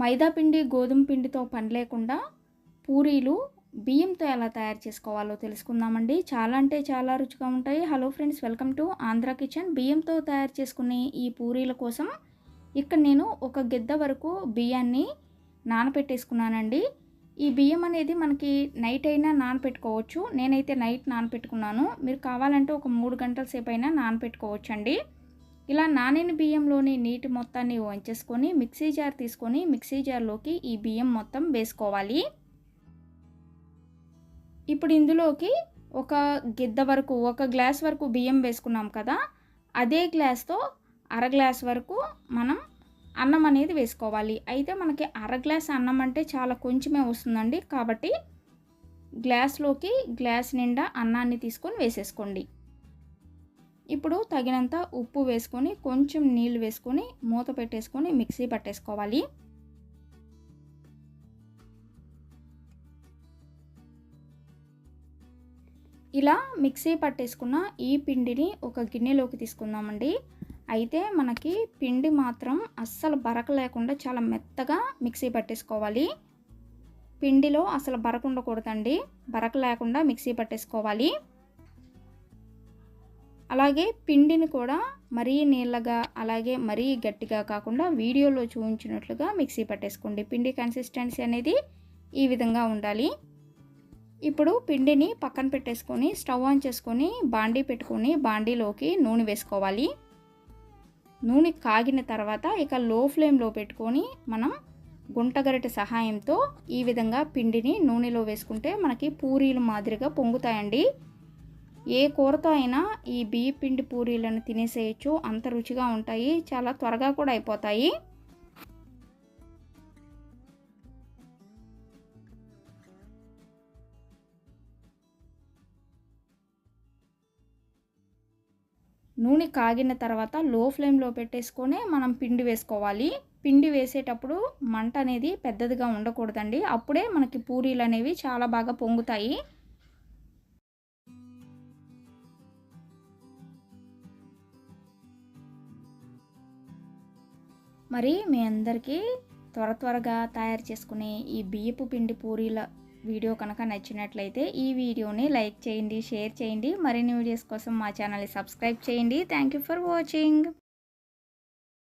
మైదాపిండి గోధుమ పిండితో పని లేకుండా పూరీలు బియ్యంతో ఎలా తయారు చేసుకోవాలో తెలుసుకుందామండి. చాలా అంటే చాలా రుచిగా ఉంటాయి. Hello friends welcome to Andhra kitchen బియ్యంతో తయారు చేసుకునే ఈ పూరీల కోసం ఇక్కడ నేను ఒక గిద్ద వరకు బియ్యాన్ని నానపెట్టేసుకున్నానండి. ఈ బియ్యం అనేది మనకి నైట్ అయినా నానపెట్టుకోవచ్చు. నేనైతే నైట్ నానపెట్టుకున్నాను. మీరు కావాలంటే ఒక మూడు గంటల సేపు అయినా నానపెట్టుకోవచ్చు అండి ఇలా నానిన బియ్యంలోని నీటి మొత్తాన్ని వంచేసుకొని మిక్సీ జార్ తీసుకొని మిక్సీ జార్లోకి ఈ బియ్యం మొత్తం వేసుకోవాలి. ఇప్పుడు ఇందులోకి ఒక గిద్ద వరకు ఒక గ్లాస్ వరకు బియ్యం వేసుకున్నాం కదా అదే గ్లాస్తో అర గ్లాస్ వరకు మనం అన్నం అనేది వేసుకోవాలి. అయితే మనకి అర గ్లాస్ అన్నం అంటే చాలా కొంచెమే వస్తుందండి కాబట్టి గ్లాస్లోకి గ్లాస్ నిండా అన్నాన్ని తీసుకొని వేసేసుకోండి. ఇప్పుడు తగినంత ఉప్పు వేసుకొని కొంచెం నీళ్ళు వేసుకొని మూత పెట్టేసుకొని మిక్సీ పట్టేసుకోవాలి. ఇలా మిక్సీ పట్టేసుకున్న ఈ పిండిని ఒక గిన్నెలోకి తీసుకుందామండి. అయితే మనకి పిండి మాత్రం అస్సలు బరక లేకుండా చాలా మెత్తగా మిక్సీ పట్టేసుకోవాలి. పిండిలో అసలు బరక ఉండకూడదండి. బరక లేకుండా మిక్సీ పట్టేసుకోవాలి. అలాగే పిండిని కూడా మరీ నీళ్ళగా అలాగే మరీ గట్టిగా కాకుండా వీడియోలో చూపించినట్లుగా మిక్సీ పట్టేసుకోండి. పిండి కన్సిస్టెన్సీ అనేది ఈ విధంగా ఉండాలి. ఇప్పుడు పిండిని పక్కన పెట్టేసుకొని స్టవ్ ఆన్ చేసుకొని బాండీ పెట్టుకొని బాండీలోకి నూనె వేసుకోవాలి. నూనె కాగిన తర్వాత ఇక లో ఫ్లేమ్లో పెట్టుకొని మనం గుంటగరిటె సహాయంతో ఈ విధంగా పిండిని నూనెలో వేసుకుంటే మనకి పూరీలు మాదిరిగా పొంగుతాయండి. ఏ కూరతో అయినా ఈ బియ్య పిండి పూరీలను తినేసేయచ్చు. అంత రుచిగా ఉంటాయి. చాలా త్వరగా కూడా అయిపోతాయి. నూనె కాగిన తర్వాత లో ఫ్లేమ్లో పెట్టేసుకొని మనం పిండి వేసుకోవాలి. పిండి వేసేటప్పుడు మంట అనేది పెద్దదిగా ఉండకూడదండి. అప్పుడే మనకి పూరీలు అనేవి చాలా బాగా పొంగుతాయి. మరి మీ అందరికీ త్వర త్వరగా తయారు చేసుకునే ఈ బియ్యపు పిండి పూరీల వీడియో కనుక నచ్చినట్లయితే ఈ వీడియోని లైక్ చేయండి షేర్ చేయండి. మరిన్ని వీడియోస్ కోసం మా ఛానల్ని సబ్స్క్రైబ్ చేయండి. Thank you for watching